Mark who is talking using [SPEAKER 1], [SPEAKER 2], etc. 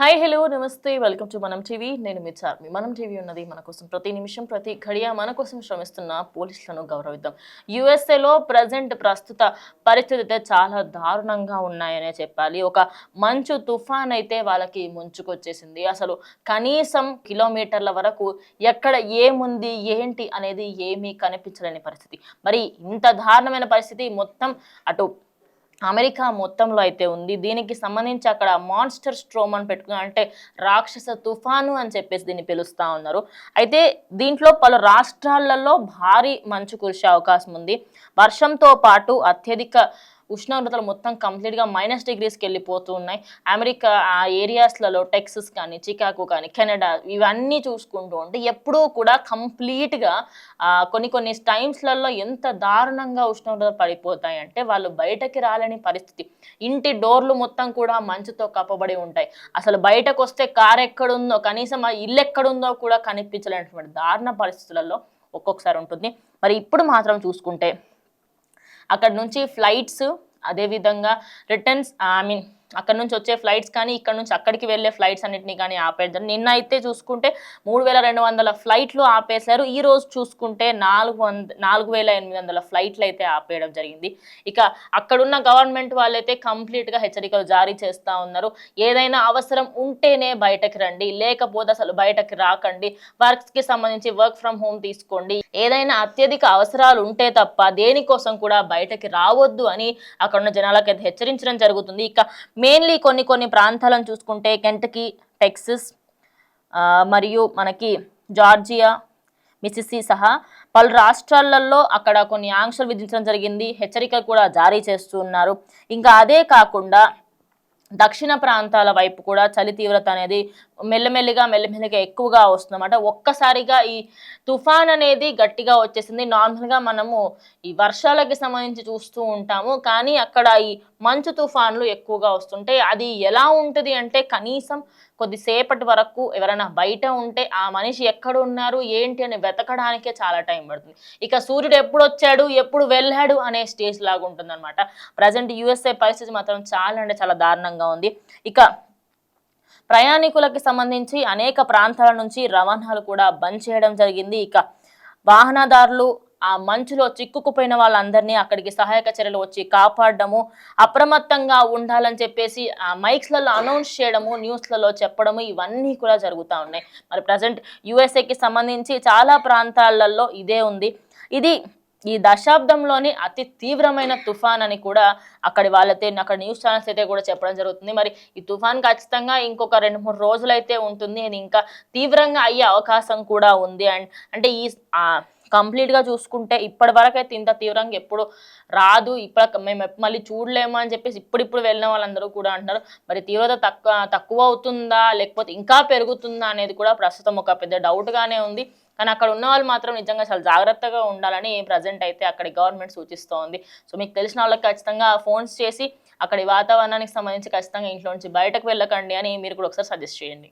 [SPEAKER 1] Hi hello నమస్తే welcome to Manam TV నేను మీ చార్మి. మనం టీవీ ఉన్నది మన కోసం ప్రతి నిమిషం ప్రతి ఘడియ మన కోసం శ్రమిస్తున్న పోలీసులను గౌరవిద్దాం. యుఎస్ఏలో ప్రజెంట్ ప్రస్తుత పరిస్థితి అయితే చాలా దారుణంగా ఉన్నాయనే చెప్పాలి. ఒక మంచు తుఫాన్ అయితే వాళ్ళకి ముంచుకొచ్చేసింది. అసలు కనీసం కిలోమీటర్ల వరకు ఎక్కడ ఏముంది ఏంటి అనేది ఏమీ కనిపించలేని పరిస్థితి. మరి ఇంత దారుణమైన పరిస్థితి మొత్తం అటు అమెరికా మొత్తంలో అయితే ఉంది. దీనికి సంబంధించి అక్కడ మాన్స్టర్ స్ట్రోమ్ అని పెట్టుకుని అంటే రాక్షస తుఫాను అని చెప్పేసి దీన్ని పిలుస్తా ఉన్నారు. అయితే దీంట్లో పలు రాష్ట్రాలలో భారీ మంచు కురిసే అవకాశం ఉంది. వర్షంతో పాటు అత్యధిక ఉష్ణోగ్రతలు మొత్తం కంప్లీట్గా మైనస్ డిగ్రీస్కి వెళ్ళిపోతూ ఉన్నాయి. అమెరికా ఆ ఏరియాస్లలో టెక్సస్ కానీ చికాగో కానీ కెనడా ఇవన్నీ చూసుకుంటూ ఉంటే ఎప్పుడూ కూడా కంప్లీట్గా కొన్ని కొన్ని టైమ్స్లలో ఎంత దారుణంగా ఉష్ణోగ్రత పడిపోతాయి అంటే వాళ్ళు బయటకి రాలేని పరిస్థితి. ఇంటి డోర్లు మొత్తం కూడా మంచుతో కప్పబడి ఉంటాయి. అసలు బయటకు వస్తే కార్ ఎక్కడుందో కనీసం ఆ ఇల్లు ఎక్కడుందో కూడా కనిపించలేనటువంటి దారుణ పరిస్థితులలో ఒక్కొక్కసారి ఉంటుంది. మరి ఇప్పుడు మాత్రం చూసుకుంటే అక్కడ నుంచి ఫ్లైట్స్ అదేవిధంగా రిటర్న్స్ ఐ మీన్ అక్కడ నుంచి వచ్చే ఫ్లైట్స్ కానీ ఇక్కడ నుంచి అక్కడికి వెళ్ళే ఫ్లైట్స్ అన్నిటిని కానీ ఆపేద్దాం. నిన్న అయితే చూసుకుంటే మూడు వేల రెండు వందల ఫ్లైట్లు ఆపేశారు. ఈ రోజు చూసుకుంటే నాలుగు వంద నాలుగు వేల ఎనిమిది వందల ఫ్లైట్లు అయితే ఆపేయడం జరిగింది. ఇక అక్కడున్న గవర్నమెంట్ వాళ్ళైతే కంప్లీట్గా హెచ్చరికలు జారీ చేస్తూ ఉన్నారు. ఏదైనా అవసరం ఉంటేనే బయటకు రండి. లేకపోతే అసలు బయటకు రాకండి. వర్క్స్కి సంబంధించి వర్క్ ఫ్రమ్ హోమ్ తీసుకోండి. ఏదైనా అత్యధిక అవసరాలు ఉంటే తప్ప దేనికోసం కూడా బయటకి రావద్దు అని అక్కడ ఉన్న జనాలకైతే హెచ్చరించడం జరుగుతుంది. ఇక మెయిన్లీ కొన్ని కొన్ని ప్రాంతాలను చూసుకుంటే కెంటకీ టెక్సస్ మరియు మనకి జార్జియా మిసిసి సహా పలు రాష్ట్రాలలో అక్కడ కొన్ని ఆంక్షలు విధించడం జరిగింది. హెచ్చరికలు కూడా జారీ చేస్తూ ఉన్నారు. ఇంకా అదే కాకుండా దక్షిణ ప్రాంతాల వైపు కూడా చలి తీవ్రత అనేది మెల్లమెల్లిగా మెల్లమెల్లిగా ఎక్కువగా వస్తుందన్నమాట. ఒక్కసారిగా ఈ తుఫాన్ అనేది గట్టిగా వచ్చేసింది. నార్మల్గా మనము ఈ వర్షాలకి సంబంధించి చూస్తూ ఉంటాము. కానీ అక్కడ ఈ మంచు తుఫాన్లు ఎక్కువగా వస్తుంటాయి అది ఎలా ఉంటుంది అంటే కనీసం కొద్దిసేపటి వరకు ఎవరైనా బయట ఉంటే ఆ మనిషి ఎక్కడ ఉన్నారు ఏంటి అని వెతకడానికే చాలా టైం పడుతుంది. ఇక సూర్యుడు ఎప్పుడు వచ్చాడు ఎప్పుడు వెళ్ళాడు అనే స్టేజ్ లాగా ఉంటుంది అనమాట ప్రజెంట్ యుఎస్ఏ పరిస్థితి మాత్రం చాలా అంటే చాలా దారుణంగా ఉంది. ఇక ప్రయాణికులకి సంబంధించి అనేక ప్రాంతాల నుంచి రవాణాలు కూడా బంద్ చేయడం జరిగింది. ఇక వాహనదారులు ఆ మంచులో చిక్కుకుపోయిన వాళ్ళందరినీ అక్కడికి సహాయక చర్యలు వచ్చి కాపాడడము అప్రమత్తంగా ఉండాలని చెప్పేసి ఆ మైక్స్లలో అనౌన్స్ చేయడము న్యూస్లలో చెప్పడము ఇవన్నీ కూడా జరుగుతూ ఉన్నాయి. మరి ప్రజెంట్ యుఎస్ఏకి సంబంధించి చాలా ప్రాంతాలలో ఇదే ఉంది. ఇది ఈ దశాబ్దంలోని అతి తీవ్రమైన తుఫాన్ అని కూడా అక్కడి వాళ్ళైతే అక్కడ న్యూస్ ఛానల్స్ అయితే కూడా చెప్పడం జరుగుతుంది. మరి ఈ తుఫాన్ ఖచ్చితంగా ఇంకొక రెండు మూడు రోజులు అయితే ఉంటుంది. అది ఇంకా తీవ్రంగా అయ్యే అవకాశం కూడా ఉంది. అండ్ అంటే ఈ కంప్లీట్గా గా చూసుకుంటే ఇప్పటి వరకు అయితే ఇంత తీవ్రంగా ఎప్పుడు రాదు. ఇప్పుడు మేము మళ్ళీ చూడలేము అని చెప్పేసి ఇప్పుడిప్పుడు వెళ్ళిన వాళ్ళందరూ కూడా అంటున్నారు. మరి తీవ్రత తక్కువ తక్కువ అవుతుందా? లేకపోతే ఇంకా పెరుగుతుందా అనేది కూడా ప్రస్తుతం ఒక పెద్ద డౌట్ గానే ఉంది. కానీ అక్కడ ఉన్న వాళ్ళు మాత్రం నిజంగా చాలా జాగ్రత్తగా ఉండాలని ప్రజెంట్ అయితే అక్కడ గవర్నమెంట్ సూచిస్తోంది. సో మీకు తెలిసిన వాళ్ళకి ఖచ్చితంగా ఫోన్స్ చేసి అక్కడి వాతావరణానికి సంబంధించి ఖచ్చితంగా ఇంట్లో నుంచి బయటకు వెళ్ళకండి అని మీరు కూడా ఒకసారి సజెస్ట్ చేయండి.